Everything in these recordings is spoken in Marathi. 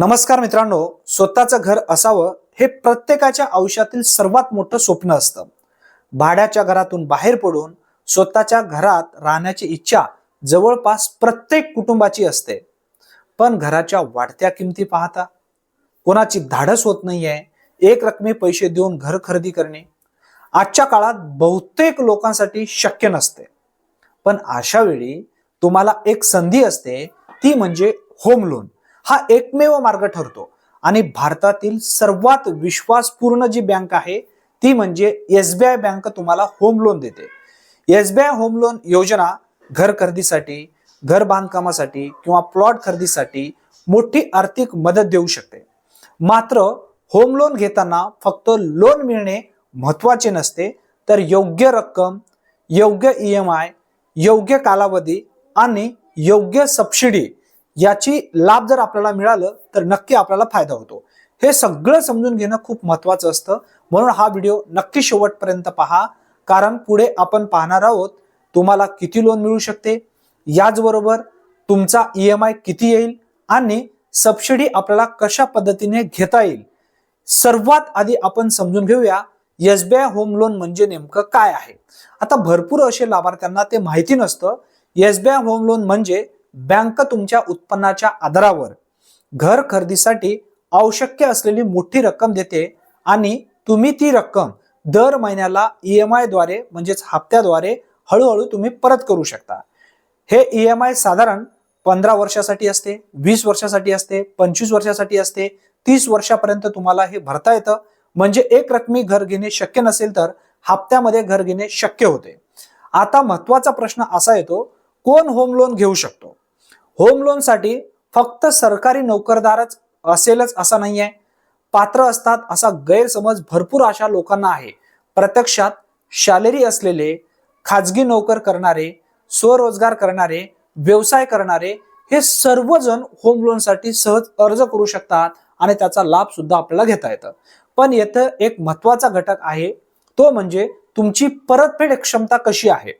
नमस्कार मित्रांनो स्वतःचं घर असावं हे प्रत्येकाच्या आयुष्यातील सर्वात मोठं स्वप्न असतं. भाड्याच्या घरातून बाहेर पडून स्वतःच्या घरात राहण्याची इच्छा जवळपास प्रत्येक कुटुंबाची असते. पण घराच्या वाढत्या किमती पाहता? कोणाची धाडस होत नाहीये एक रकमी पैसे देऊन घर खरेदी करणे. आजच्या काळात बहुतेक लोकांसाठी शक्य नसते. पण अशा वेळी तुम्हाला एक संधी असते ती म्हणजे होम लोन हा एकमेव मार्ग ठरतो. आणि भारतातील सर्वात विश्वासपूर्ण जी बँक आहे ती म्हणजे एस बी आय बँक तुम्हाला होम लोन देते. S B I home loan योजना घर खरेदीसाठी घर बांधकामासाठी किंवा प्लॉट खरेदीसाठी मोठी आर्थिक मदत देऊ शकते. मात्र होम लोन घेताना फक्त लोन मिळणे महत्त्वाचे नसते तर योग्य रक्कम योग्य ई एम आय योग्य कालावधी आणि योग्य सबसिडी याची लाभ जर आपल्याला मिळालं तर नक्की आपल्याला फायदा होतो. हे सगळं समजून घेणं खूप महत्वाचं असतं. म्हणून हा व्हिडिओ नक्की शेवटपर्यंत पहा. कारण पुढे आपण पाहणार आहोत तुम्हाला किती लोन मिळू शकते. याचबरोबर तुमचा ई एम आय किती येईल आणि सबसिडी आपल्याला कशा पद्धतीने घेता येईल. सर्वात आधी आपण समजून घेऊया S B I home loan म्हणजे नेमकं काय आहे. आता भरपूर असे लाभार्थ्यांना ते माहिती नसतं. S B I home loan म्हणजे बँक तुमच्या उत्पन्नाच्या आधारावर घर खरेदीसाठी आवश्यक असलेली मोठी रक्कम देते आणि तुम्ही ती रक्कम दर महिन्याला ई एम आयद्वारे म्हणजेच हप्त्याद्वारे हळूहळू तुम्ही परत करू शकता. हे ई एम आय साधारण पंधरा वर्षासाठी असते वीस वर्षासाठी असते पंचवीस वर्षासाठी असते तीस वर्षापर्यंत तुम्हाला हे भरता येतं. म्हणजे एक रकमी घर घेणे शक्य नसेल तर हप्त्यामध्ये घर घेणे शक्य होते. आता महत्त्वाचा प्रश्न असा येतो कोण होम लोन घेऊ शकतो? होम लोनसाठी फक्त सरकारी नोकरदारच असेलच असा नाहीये. पात्र असतात असा गैरसमज भरपूर अशा लोकांना आहे. प्रत्यक्षात शालेरी असलेले खाजगी नोकर करणारे स्वरोजगार करणारे व्यवसाय करणारे हे सर्वजण होम लोनसाठी सहज अर्ज करू शकतात आणि त्याचा लाभ सुद्धा आपल्याला घेता येतं. पण येथं एक महत्त्वाचा घटक आहे. तो म्हणजे तुमची परतफेड क्षमता कशी आहे?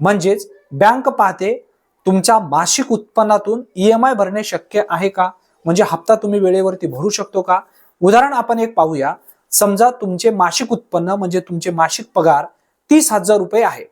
म्हणजेच बँक पाहते तुमच्या मासिक उत्पन्नातून ई एम आय भरणे शक्य आहे का? म्हणजे हप्ता तुम्ही वेळेवरती भरू शकतो का? उदाहरण आपण एक पाहूया. समजा तुमचे मासिक उत्पन्न म्हणजे तुमचे मासिक पगार तीस हजार रुपये आहे.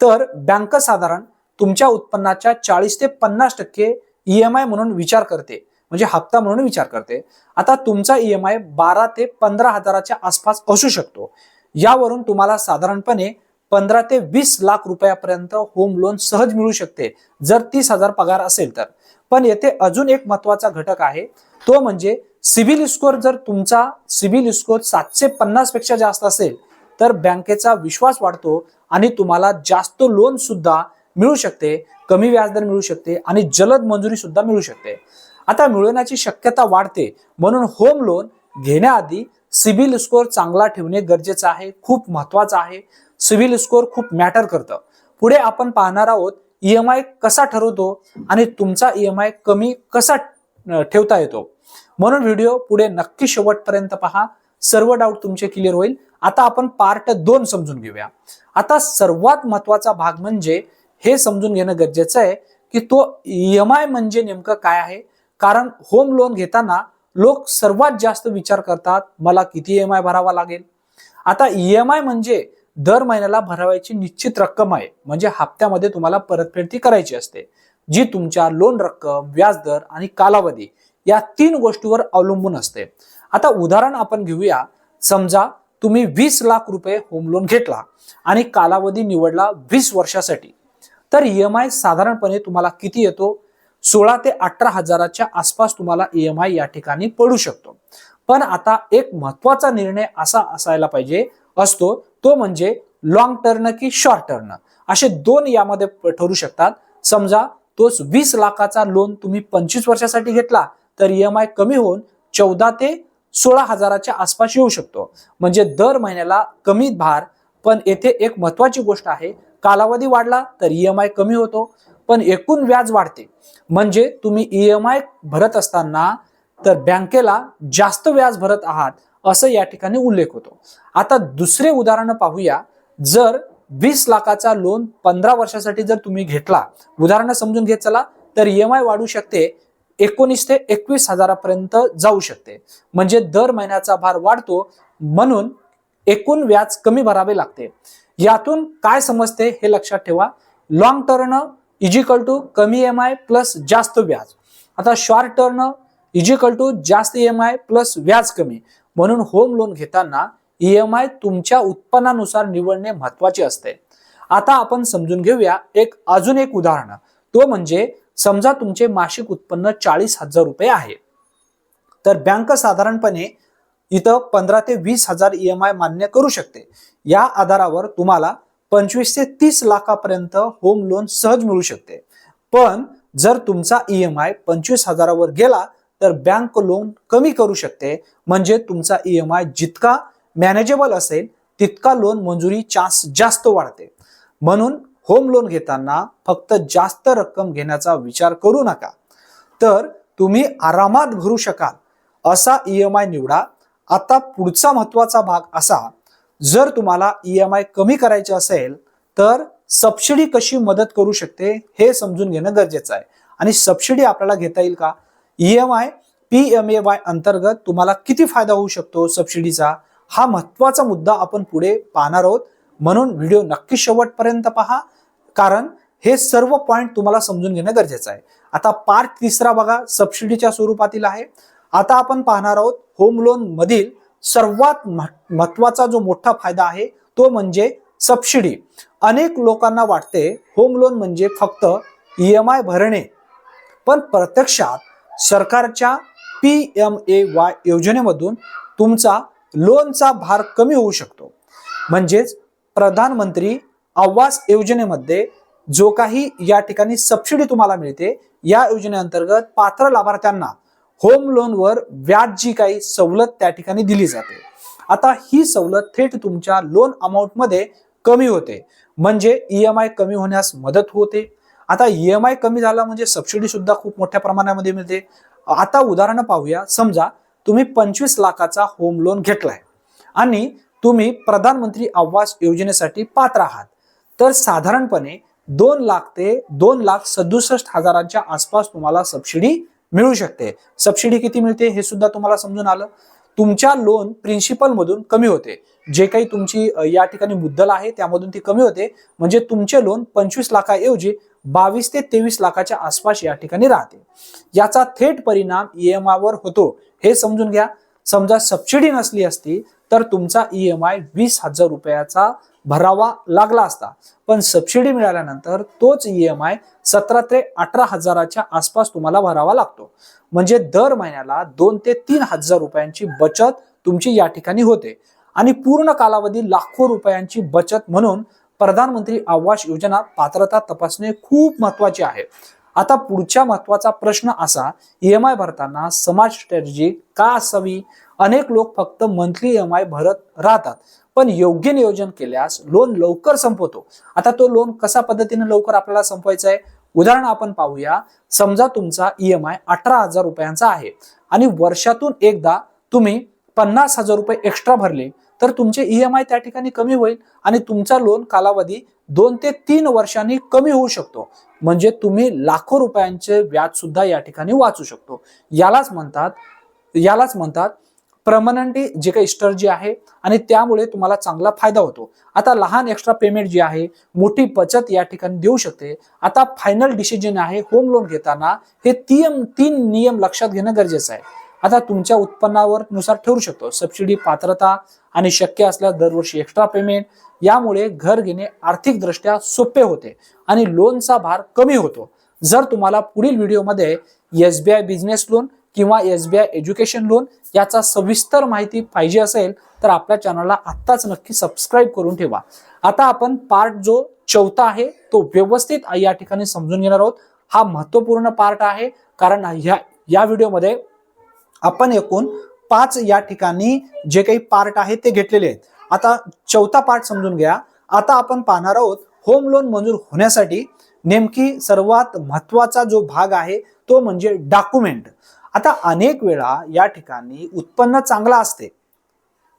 तर बँक साधारण तुमच्या उत्पन्नाच्या चाळीस ते पन्नास टक्के ई एम आय म्हणून विचार करते. म्हणजे हप्ता म्हणून विचार करते. आता तुमचा ई एम आय बारा ते पंधरा हजाराच्या आसपास असू शकतो. यावरून तुम्हाला साधारणपणे पंधरा ते वीस लाख रुपयापर्यंत होम लोन सहज मिळू शकते जर तीस हजार पगार असेल तर. पण येथे अजून एक महत्त्वाचा घटक आहे तो म्हणजे सिबिल स्कोअर जर तुमचा सिबिल स्कोअर सातशे पन्नासपेक्षा जास्त असेल तर बँकेचा विश्वास वाढतो आणि तुम्हाला जास्त लोन सुद्धा मिळू शकते कमी व्याजदर मिळू शकते आणि जलद मंजुरी सुद्धा मिळू शकते. आता मिळवण्याची शक्यता वाढते म्हणून होम लोन घेण्याआधी सिबिल स्कोअर चांगला ठेवणे गरजेचं आहे खूप महत्वाचं आहे. सिव्हिल स्कोअर खूप मॅटर करतं. पुढे आपण पाहणार आहोत ई एम आय कसा ठरवतो आणि तुमचा ई एम आय कमी कसा ठेवता येतो. म्हणून व्हिडिओ पुढे नक्की शेवटपर्यंत पहा. सर्व डाऊट तुमचे क्लिअर होईल. आता आपण पार्ट दोन समजून घेऊया. आता सर्वात महत्त्वाचा भाग म्हणजे हे समजून घेणं गरजेचं आहे की तो ई एम आय म्हणजे नेमकं काय आहे? कारण होम लोन घेताना लोक सर्वात जास्त विचार करतात मला किती ई एम आय भरावा लागेल? आता ई एम आय म्हणजे दर महिन्याला भरावायची निश्चित रक्कम आहे. म्हणजे हप्त्यामध्ये तुम्हाला परतफेड ती करायची असते. जी तुमच्या लोन रक्कम व्याजदर आणि कालावधी या तीन गोष्टीवर अवलंबून असते. आता उदाहरण आपण घेऊया. समजा तुम्ही वीस लाख रुपये होम लोन घेतला आणि कालावधी निवडला वीस वर्षासाठी. तर ई एम आय साधारणपणे तुम्हाला किती येतो? सोळा ते अठरा हजाराच्या आसपास तुम्हाला ई एम आय या ठिकाणी पडू शकतो. पण आता एक महत्त्वाचा निर्णय असा असायला पाहिजे असतो तो म्हणजे लॉंग टर्न की शॉर्ट टर्न असे दोन यामध्ये ठरू शकतात. समजा तोच वीस लाखाचा लोन तुम्ही पंचवीस वर्षासाठी घेतला तर ई एम आय कमी होऊन चौदा ते सोळा हजाराच्या आसपास येऊ शकतो. म्हणजे दर महिन्याला कमी भार पण येथे एक महत्वाची गोष्ट आहे कालावधी वाढला तर ई एम आय कमी होतो पण एकूण व्याज वाढते. म्हणजे तुम्ही ई एम आय भरत असताना तर बँकेला जास्त व्याज भरत आहात असं या ठिकाणी उल्लेख होतो. आता दुसरे उदाहरण पाहूया. जर वीस लाखाचा लोन पंधरा वर्षासाठी जर तुम्ही घेतला उदाहरण समजून घेत चला तर ई एम आय वाढू शकते. एकोणीस ते एकवीस हजारापर्यंत जाऊ शकते. म्हणजे दर महिन्याचा भार वाढतो म्हणून एकूण व्याज कमी भरावे लागते. यातून काय समजते हे लक्षात ठेवा. लॉंग टर्न इजिकल टू कमी एम आय प्लस जास्त व्याज. आता शॉर्ट टर्न इजिकल टू जास्त एम आय प्लस व्याज कमी. म्हणून होम लोन घेताना ई एम आय तुमच्या उत्पन्नानुसार निवडणे महत्त्वाचे असते. आता आपण समजून घेऊया एक अजून एक उदाहरण. तो म्हणजे समजा तुमचे मासिक उत्पन्न चाळीस हजार रुपये आहे. तर बँक साधारणपणे इथं पंधरा ते वीस हजार ई एम आय मान्य करू शकते. या आधारावर तुम्हाला पंचवीस ते तीस लाखापर्यंत होम लोन सहज मिळू शकते. पण जर तुमचा ई एम आय पंचवीस हजारावर गेला तर बँक लोन कमी करू शकते. म्हणजे तुमचा ई एम आय जितका मॅनेजेबल असेल तितका लोन मंजुरी चान्स जास्त वाढते. म्हणून होम लोन घेताना फक्त जास्त रक्कम घेण्याचा विचार करू नका. तर तुम्ही आरामात भरू शकाल. असा ई एम आय निवडा. आता पुढचा महत्त्वाचा भाग असा जर तुम्हाला ई एम आय कमी करायचे असेल तर सबसिडी कशी मदत करू शकते हे समजून घेणं गरजेचं आहे. आणि सबसिडी आपल्याला घेता येईल का? E M I P M A Y अंतर्गत तुम्हाला किती फायदा होऊ शकतो सबसिडीचा हा महत्त्वाचा मुद्दा आपण पुढे पाहणार आहोत. म्हणून व्हिडिओ नक्की शेवटपर्यंत पहा. कारण हे सर्व पॉईंट तुम्हाला समजून घेणं गरजेचं आहे. आता पार्ट तिसरा बघा सबसिडीच्या स्वरूपातील आहे. आता आपण पाहणार आहोत होम लोन मधील सर्वात मह- महत्त्वाचा जो मोठा फायदा आहे तो म्हणजे सबसिडी अनेक लोकांना वाटते होम लोन म्हणजे फक्त ई एम आय भरणे. पण प्रत्यक्षात सरकारच्या पी एम ए वाय योजनेमधून तुमचा लोनचा भार कमी होऊ शकतो. म्हणजेच प्रधानमंत्री आवास योजनेमध्ये जो काही या ठिकाणी सबसिडी तुम्हाला मिळते या योजनेअंतर्गत पात्र लाभार्थ्यांना होम लोनवर व्याज जी काही सवलत त्या ठिकाणी दिली जाते. आता ही सवलत थेट तुमच्या लोन अमाऊंटमध्ये कमी होते. म्हणजे ई एम आय कमी होण्यास मदत होते. आता ई एम आय कमी झाला म्हणजे सबसिडी सुद्धा खूप मोठ्या प्रमाणामध्ये मिळते. आता उदाहरणं पाहूया. समजा तुम्ही पंचवीस लाखाचा होम लोन घेतलाय आणि तुम्ही प्रधानमंत्री आवास योजनेसाठी पात्र आहात. तर साधारणपणे दोन लाख ते दोन लाख सदुसष्ट हजारांच्या आसपास तुम्हाला सबसिडी मिळू शकते. सबसिडी किती मिळते हे सुद्धा तुम्हाला समजून आलं. तुमच्या लोन प्रिन्सिपल मधून कमी होते. जे काही तुमची या ठिकाणी मुद्दल आहे त्यामधून ती कमी होते. म्हणजे तुमचे लोन पंचवीस लाखाऐवजी बावीस ते तेवीस लाखाच्या आसपास या ठिकाणी राहते. याचा थेट परिणाम ईएमआयवर वर होतो. हे समजून घ्या. समजा सबसिडी नसली असती तर तुमचा ईएमआय वीस हजार रुपयाचा भरावा लागला असता. पण सबसिडी मिळाल्यानंतर तोच ईएमआय सतरा ते अठरा हजाराच्या आसपास तुम्हाला भरावा लागतो. म्हणजे दर महिन्याला दोन ते तीन हजार रुपयांची बचत तुमची या ठिकाणी होते. आणि पूर्ण कालावधी लाखो रुपयांची बचत म्हणून प्रधानमंत्री आवास योजना पात्रता तपासणे खूप महत्त्वाचे आहे. आता पुढच्या महत्त्वाचा प्रश्न असा एम आय भरताना समाज स्ट्रॅटेजी का असावी? अनेक लोक फक्त मंथली एम आय भरत राहतात पण योग्य नियोजन केल्यास लोन लवकर संपवतो आता तो लोन कसा पद्धतीने लवकर आपल्याला संपवायचा आहे? उदाहरण आपण पाहूया. समजा तुमचा ई एम आय अठरा हजार रुपयांचा आहे आणि वर्षातून एकदा तुम्ही पन्नास हजार रुपये एक्स्ट्रा भरले तर तुमचे ई एम आय त्या ठिकाणी कमी होईल आणि तुमचा लोन कालावधी दोन ते तीन वर्षांनी कमी होऊ शकतो. म्हणजे तुम्ही लाखो रुपयांचे व्याज सुद्धा या ठिकाणी वाचू शकतो. यालाच म्हणतात यालाच म्हणतात परमनंटली जे काही स्टर्जी आहे आणि त्यामुळे तुम्हाला चांगला फायदा होतो. आता लहान एक्स्ट्रा पेमेंट जी आहे मोठी बचत या ठिकाणी देऊ शकते. आता फायनल डिसिजन आहे होम लोन घेताना हे तीन तीन नियम लक्षात घेणं गरजेचं आहे. आता तुमच्या उत्पन्नावर नुसार ठरू शकतो. सबसिडी पात्रता आणि शक्य असल्यास दरवर्षी एक्स्ट्रा पेमेंट यामुळे घर घेणे आर्थिकदृष्ट्या सोपे होते आणि लोनचा भार कमी होतो. जर तुम्हाला पुढील व्हिडिओमध्ये S B I business loan किंवा S B I education loan याचा सविस्तर माहिती पाहिजे असेल तर आपल्या चॅनलला आत्ताच नक्की सबस्क्राईब करून ठेवा. आता आपण पार्ट जो चौथा आहे तो व्यवस्थित या ठिकाणी समजून घेणार आहोत. हा महत्त्वपूर्ण पार्ट आहे कारण ह्या या व्हिडिओमध्ये आपण एकूण पाच या ठिकाणी जे काही पार्ट आहेत ते घेतलेले आहेत. आता चौथा पार्ट समजून घ्या. आता आपण पाहणार आहोत होम लोन मंजूर होण्यासाठी नेमकी सर्वात महत्त्वाचा जो भाग आहे तो म्हणजे डॉक्युमेंट आता अनेक वेळा या ठिकाणी उत्पन्न चांगला असते.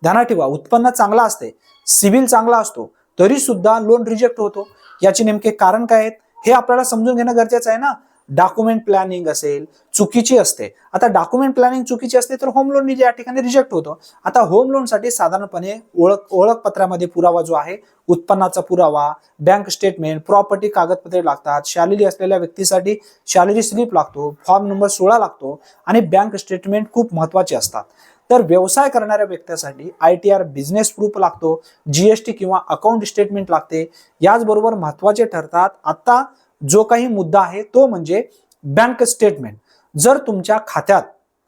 ध्यानात ठेवा उत्पन्न चांगला असते. सिव्हिल चांगला असतो. तरी सुद्धा लोन रिजेक्ट होतो. याचे नेमके कारण काय आहेत हे आपल्याला समजून घेणं गरजेचं आहे ना? डॉक्युमेंट प्लॅनिंग असेल चुकीची असते. आता डॉक्युमेंट प्लॅनिंग चुकीची असते तर होम लोन या ठिकाणी रिजेक्ट होतो. आता होम लोनसाठी साधारणपणे ओळख ओळखपत्रामध्ये पुरावा जो आहे उत्पन्नाचा पुरावा बँक स्टेटमेंट प्रॉपर्टी कागदपत्रे लागतात शालेरी असलेल्या व्यक्तीसाठी शालेरी स्लिप लागतो फॉर्म नंबर सोळा लागतो आणि बँक स्टेटमेंट खूप महत्त्वाचे असतात. तर व्यवसाय करणाऱ्या व्यक्तीसाठी I T R business proof लागतो जीएसटी किंवा अकाउंट स्टेटमेंट लागते. याचबरोबर महत्त्वाचे ठरतात आता जो काही मुद्दा आहे तो म्हणजे बँक स्टेटमेंट जर तुमच्या खात्यात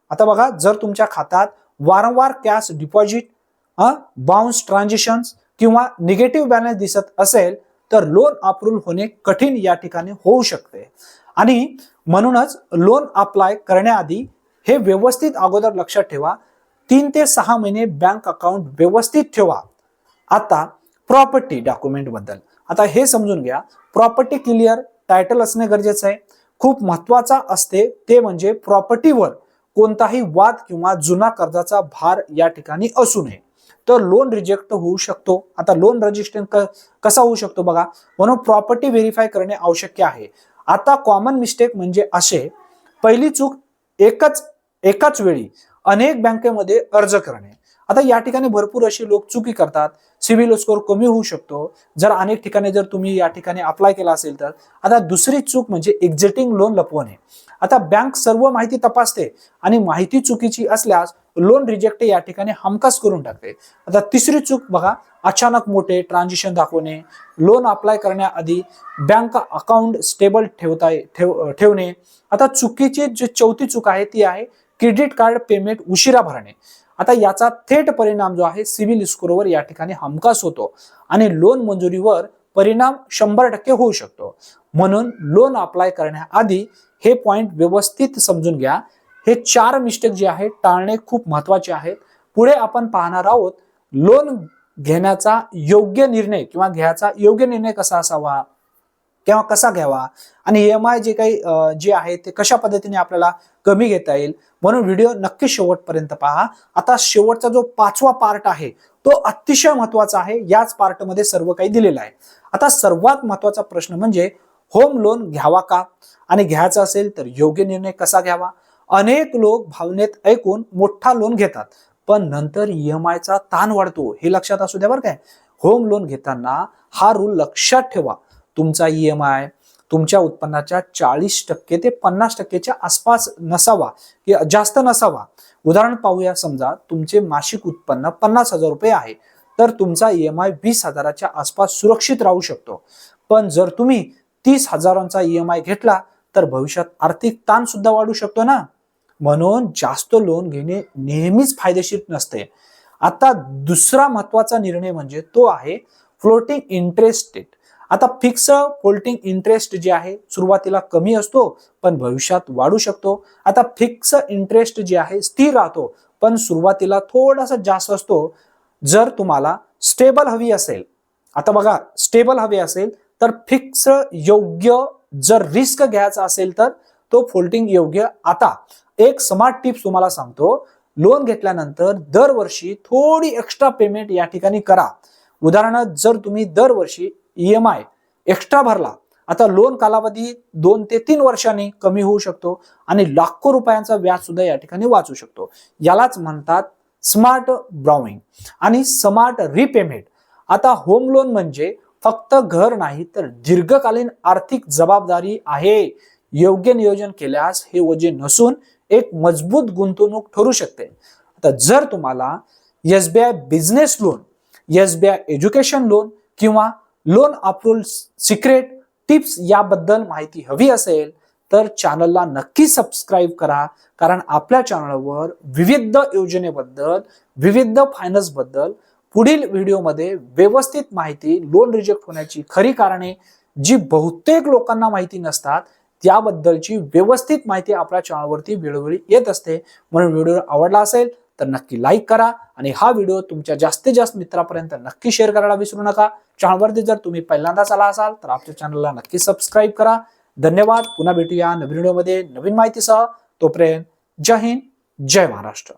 आता बघा जर तुमच्या खात्यात वारंवार कॅश डिपॉझिट बाउन्स ट्रान्झॅक्शन्स किंवा निगेटिव्ह बॅलन्स दिसत असेल तर लोन अप्रूव्ह होणे कठीण या ठिकाणी होऊ शकते. आणि म्हणूनच लोन अप्लाय करण्याआधी हे व्यवस्थित अगोदर लक्षात ठेवा. तीन ते सहा महिने बँक अकाउंट व्यवस्थित ठेवा. आता प्रॉपर्टी डॉक्युमेंटबद्दल. आता हे समजून घ्या. प्रॉपर्टी क्लिअर टायटल असणे गरजेचं आहे. खूप महत्त्वाचा असते ते म्हणजे प्रॉपर्टीवर कोणताही वाद किंवा जुना कर्जाचा भार या ठिकाणी असू नये. तर लोन रिजेक्ट होऊ शकतो. आता लोन रजिस्ट्रेशन कसा होऊ शकतो बघा. म्हणून प्रॉपर्टी व्हेरीफाय करणे आवश्यक आहे. आता कॉमन मिस्टेक म्हणजे असे पहिली चूक एकच एकाच वेळी अनेक बँकेमध्ये अर्ज करणे. आता या ठिकाणी भरपूर अशी लोक चुकी करतात. सिव्हिल स्कोर कमी होऊ शकतो. जर अनेक ठिकाणी जर तुम्ही या ठिकाणी अप्लाय केला असेल तर. आता दुसरी चूक म्हणजे एक्झिटिंग लोन लपवणे. आता बँक सर्व माहिती तपासते आणि माहिती चुकीची असल्यास लोन रिजेक्ट या ठिकाणी हमखास करून टाकते. आता तिसरी चूक बघा अचानक मोठे ट्रान्झॅक्शन दाखवणे. लोन अप्लाय करण्याआधी बँक अकाउंट स्टेबल ठेवता ठेव ठेवणे. आता चुकीची जी चौथी चूक आहे ती आहे क्रेडिट कार्ड पेमेंट उशिरा भरणे. आता याचा थेट परिणाम जो आहे सिव्हिल स्कोरवर या ठिकाणी हमखास होतो. आणि लोन मंजुरीवर परिणाम शंभर टक्के होऊ शकतो. म्हणून लोन अप्लाय करण्याआधी हे पॉइंट व्यवस्थित समजून घ्या. हे चार मिस्टेक जे आहे टाळणे खूप महत्त्वाचे आहेत. पुढे आपण पाहणार आहोत लोन घेण्याचा योग्य निर्णय किंवा घ्यायचा योग्य निर्णय कसा असावा? किंवा कसा घ्यावा? आणि ई एम आय जे काही जे आहे ते कशा पद्धतीने आपल्याला कमी घेता येईल? म्हणून व्हिडिओ नक्की शेवटपर्यंत पहा. आता शेवटचा जो पाचवा पार्ट आहे तो अतिशय महत्त्वाचा आहे. याच पार्टमध्ये सर्व काही दिलेलं आहे. आता सर्वात महत्त्वाचा प्रश्न म्हणजे होम लोन घ्यावा का? आणि घ्यायचा असेल तर योग्य निर्णय कसा घ्यावा? अनेक लोक भावनेत ऐकून मोठा लोन घेतात पण नंतर ई एम आयचा ताण वाढतो. हे लक्षात असू द्या बरं काय. होम लोन घेताना हा रूल लक्षात ठेवा. तुमचा ई एम आय तुमच्या उत्पन्नाच्या चाळीस टक्के ते पन्नास टक्केच्या आसपास नसावा की जास्त नसावा. उदाहरण पाहूया समजा तुमचे मासिक उत्पन्न पन्नास हजार रुपये आहे तर तुमचा ई एम आय वीस हजाराच्या आसपास सुरक्षित राहू शकतो. पण जर तुम्ही तीस हजारांचा ई एम आय घेतला तर भविष्यात आर्थिक ताण सुद्धा वाढू शकतो ना? म्हणून जास्त लोन घेणे नेहमीच फायदेशीर नसते. आता दुसरा महत्त्वाचा निर्णय म्हणजे तो आहे फ्लोटिंग इंटरेस्ट रेट आता फिक्स फ्लोटिंग इंटरेस्ट जे आहे सुरुवातीला कमी असतो पण भविष्यात वाढू शकतो. आता फिक्स इंटरेस्ट जे आहे स्थिर राहतो पण सुरुवातीला थोडासा जास्त असतो. जर तुम्हाला स्टेबल हवी असेल आता बघा स्टेबल हवी असेल तर फिक्स योग्य जर रिस्क घ्यायचा असेल तर तो फोल्टिंग योग्य आता. एक स्मार्ट टिप्स तुम्हाला सांगतो. लोन घेतल्यानंतर दरवर्षी थोडी एक्स्ट्रा पेमेंट या ठिकाणी करा. उदाहरणार्थ जर तुम्ही दरवर्षी ई एम आय एक्स्ट्रा भरला. आता लोन कालावधी दोन ते तीन वर्षांनी कमी होऊ शकतो आणि लाखो रुपयांचा व्याज सुद्धा या ठिकाणी वाचू शकतो. यालाच म्हणतात स्मार्ट ब्राउनिंग आणि स्मार्ट रिपेमेंट आता होम लोन म्हणजे फक्त घर नाही तर दीर्घकालीन आर्थिक जबाबदारी आहे. योग्य नियोजन केल्यास हे ओझे नसून एक मजबूत गुंतवणूक ठरू शकते. आता जर तुम्हाला S B I business loan S B I education loan किंवा लोन अप्रूव्हल सिक्रेट टिप्स याबद्दल माहिती हवी असेल तर चॅनलला नक्की सबस्क्राईब करा. कारण आपल्या चॅनलवर विविध योजनेबद्दल विविध फायनान्सबद्दल पुढील व्हिडिओमध्ये व्यवस्थित माहिती लोन रिजेक्ट होण्याची खरी कारणे जी बहुतेक लोकांना माहिती नसतात त्याबद्दलची व्यवस्थित माहिती आपल्या चॅनलवरती वेळोवेळी येत असते. म्हणून व्हिडिओ आवडला असेल तर नक्की लाईक करा आणि हा व्हिडिओ तुमच्या जास्तीत जास्त मित्रापर्यंत नक्की शेअर करायला विसरू नका. चॅनलवरती जर तुम्ही पहिल्यांदाच आला असाल तर आमच्या चॅनलला नक्की सबस्क्राईब करा. धन्यवाद. पुन्हा भेटूया नवीन व्हिडिओमध्ये नवीन माहितीसह. तोपर्यंत जय हिंद जय महाराष्ट्र.